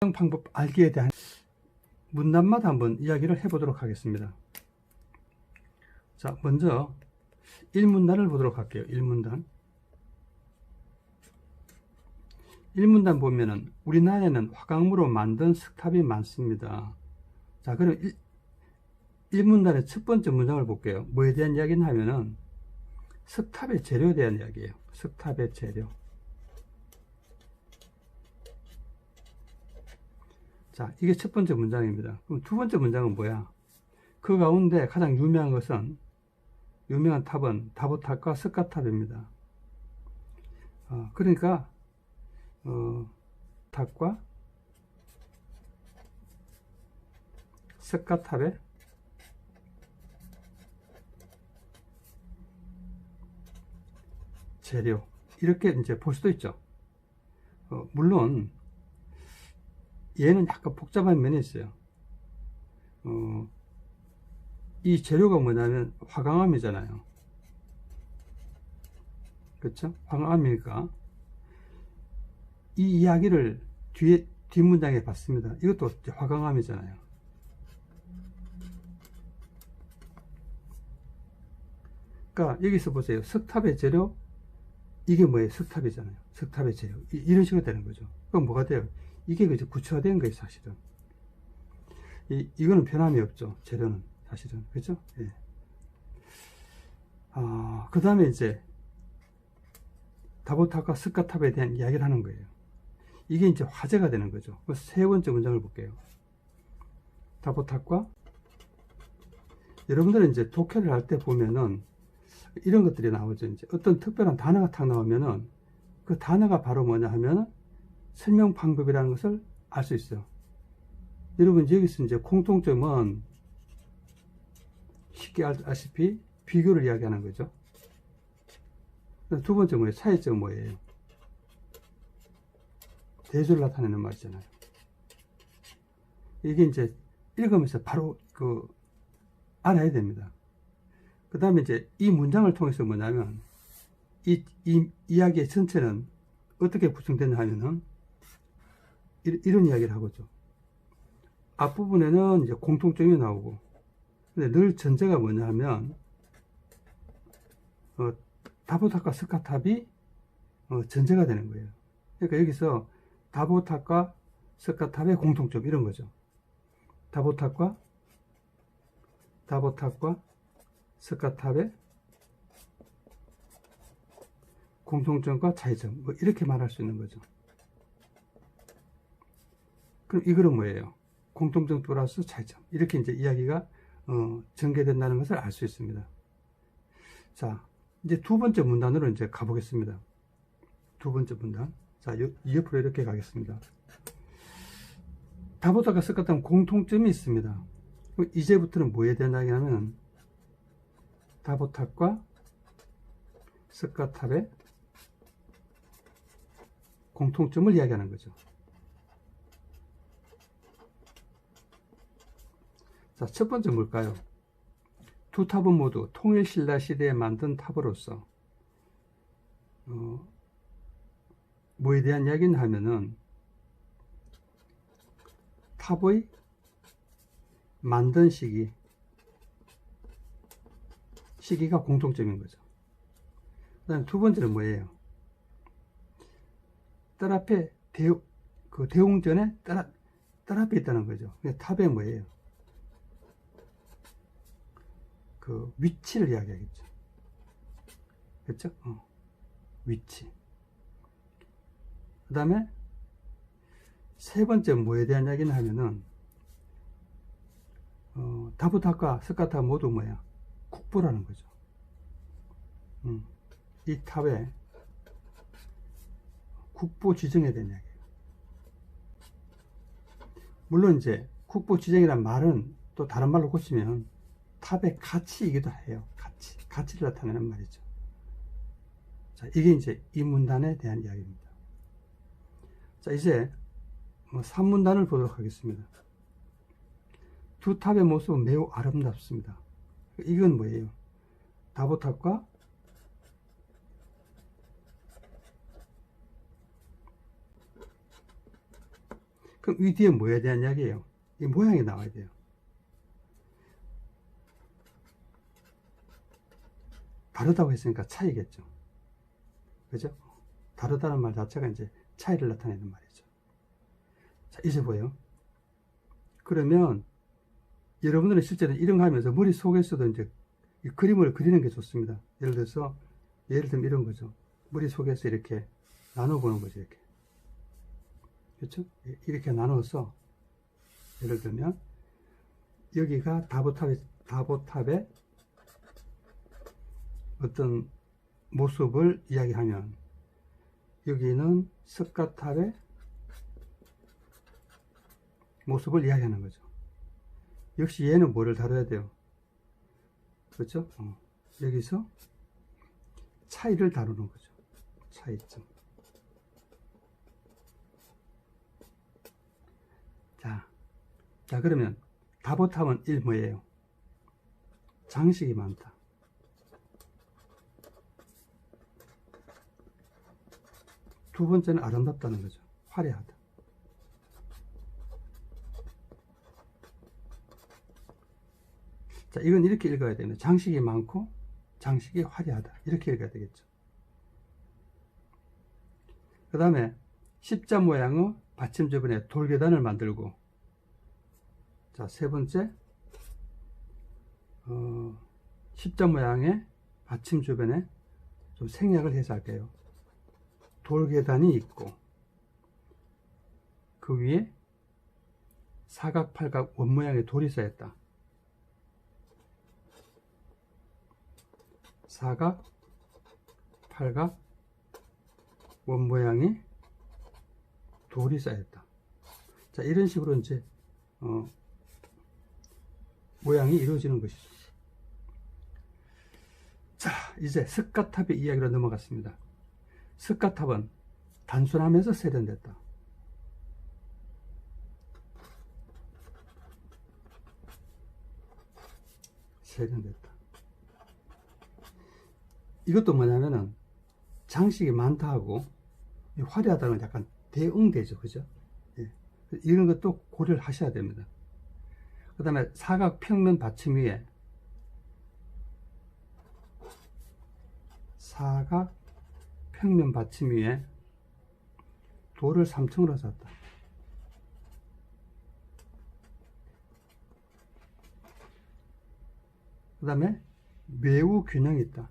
방법 알기에 대한 문단마다 한번 이야기를 해보도록 하겠습니다. 자, 먼저 1문단을 보도록 할게요. 1문단. 1문단 보면은 우리나라에는 화강으로 만든 석탑이 많습니다. 자, 그럼 1, 1문단의 첫 번째 문장을 볼게요. 뭐에 대한 이야기는 하면은 석탑의 재료에 대한 이야기예요. 석탑의 재료. 자, 이게 첫 번째 문장입니다. 그럼 두 번째 문장은 뭐야? 그 가운데 가장 유명한 것은 유명한 탑은 다보탑과 석가탑입니다. 어, 그러니까 어, 탑과 석가탑의 재료 이렇게 이제 볼 수도 있죠. 어, 물론 얘는 약간 복잡한 면이 있어요. 어, 이 재료가 뭐냐면 화강암이잖아요. 그렇죠? 화강암이니까 이 이야기를 뒤에 뒷문장에 봤습니다. 이것도 화강암이잖아요. 그러니까 여기서 보세요. 석탑의 재료 이게 뭐예요? 석탑이잖아요. 석탑의 재료 이, 런 식으로 되는 거죠. 그럼 뭐가 돼요? 이게 이제 구체화된 거예요, 사실은. 이, 이거는 변함이 없죠. 재료는 사실은. 그죠? 예. 아, 그 다음에 이제 다보탑과 스카탑에 대한 이야기를 하는 거예요. 이게 이제 화제가 되는 거죠. 세 번째 문장을 볼게요. 다보탑과 여러분들은 이제 독해를 할 때 보면은 이런 것들이 나오죠. 이제 어떤 특별한 단어가 탁 나오면은 그 단어가 바로 뭐냐 하면은 설명 방법이라는 것을 알 수 있어요. 여러분 여기서 이제 공통점은 쉽게 알다시피 비교를 이야기하는 거죠. 두 번째 뭐예요? 차이점 뭐예요? 대조를 나타내는 말이잖아요. 이게 이제 읽으면서 바로 그 알아야 됩니다. 그 다음에 이제 이 문장을 통해서 뭐냐면 이, 이 이야기의 전체는 어떻게 구성되냐 하면은 이런 이야기를 하고죠. 앞부분에는 이제 공통점이 나오고, 근데 늘 전제가 뭐냐 하면, 어, 다보탑과 스카탑이 어, 전제가 되는 거예요. 그러니까 여기서 다보탑과 스카탑의 공통점, 이런 거죠. 다보탑과, 다보탑과 스카탑의 공통점과 차이점, 뭐 이렇게 말할 수 있는 거죠. 그럼 이거는 뭐예요? 공통점 플러스 차이점. 이렇게 이제 이야기가 어, 전개된다는 것을 알 수 있습니다. 자, 이제 두 번째 문단으로 이제 가보겠습니다. 두 번째 문단. 자, 요, 옆으로 이렇게 가겠습니다. 다보다가 섞었던 공통점이 있습니다. 이제부터는 뭐에 대한 이야기냐면 다보탑과 스카탑의 공통점을 이야기하는 거죠. 자, 첫 번째 뭘까요? 두 탑은 모두 통일 신라 시대에 만든 탑으로서 어, 뭐에 대한 이야기는 하면은 탑의 만든 시기 시기가 공통점인 거죠. 그 다음 두 번째는 뭐예요? 딸 앞에 대, 그 대웅전에 딸, 딸 앞에 있다는 거죠. 탑에 뭐예요? 그 위치를 이야기하겠죠. 그렇죠? 어. 위치. 그 다음에 세 번째 뭐에 대한 이야기는 하면은 어, 다부탑과 스카탑 모두 뭐야? 국보라는 거죠. 음, 이 탑에 국보 지정에 대한 이야기예요. 물론 이제 국보 지정이란 말은 또 다른 말로 고치면 탑의 가치이기도 해요. 가치. 가치를 나타내는 말이죠. 자, 이게 이제 이 문단에 대한 이야기입니다. 자, 이제 뭐 3문단을 보도록 하겠습니다. 두 탑의 모습은 매우 아름답습니다. 이건 뭐예요? 다보탑과 그럼 이 뒤에 뭐에 대한 이야기예요? 이 모양이 나와야 돼요. 다르다고 했으니까 차이겠죠. 그죠? 다르다는 말 자체가 이제 차이를 나타내는 말이죠. 자, 이제 보여. 그러면 여러분들은 실제로 이런 거 하면서 머릿속에서도 이제 이 그림을 그리는 게 좋습니다. 예를 들어서, 예를 들면 이런 거죠. 머릿속에서 이렇게 나눠보는 거죠, 이렇게. 그렇죠? 이렇게 나눠서, 예를 들면, 여기가 다보탑의, 다보탑의 어떤 모습을 이야기하면, 여기는 석가탑의 모습을 이야기하는 거죠. 역시 얘는 뭐를 다뤄야 돼요? 그렇죠? 어. 여기서 차이를 다루는 거죠. 차이점. 자, 자 그러면 다보탑은 1 뭐예요? 장식이 많다. 두 번째는 아름답다는 거죠. 화려하다. 자, 이건 이렇게 읽어야 됩니다. 장식이 많고 장식이 화려하다. 이렇게 읽어야 되겠죠. 그 다음에 십자 모양의 받침 주변에 돌계단을 만들고 자, 세 번째 어, 십자 모양의 받침 주변에 좀 생략을 해서 할게요. 돌계단이 있고 그 위에 사각팔각 원모양의 돌이 쌓였다. 사각, 팔각, 원 모양의 돌이 쌓였다. 자, 이런 식으로 이제, 어, 모양이 이루어지는 것이죠. 자, 이제 석가탑의 이야기로 넘어갔습니다. 석가탑은 단순하면서 세련됐다. 세련됐다. 이것도 뭐냐면은 장식이 많다 하고 화려하다는 건 약간 대응되죠. 그죠? 예. 이런 것도 고려를 하셔야 됩니다. 그 다음에 사각 평면 받침 위에 사각 평면 받침 위에 돌을 3층으로 샀다. 그 다음에 매우 균형 있다.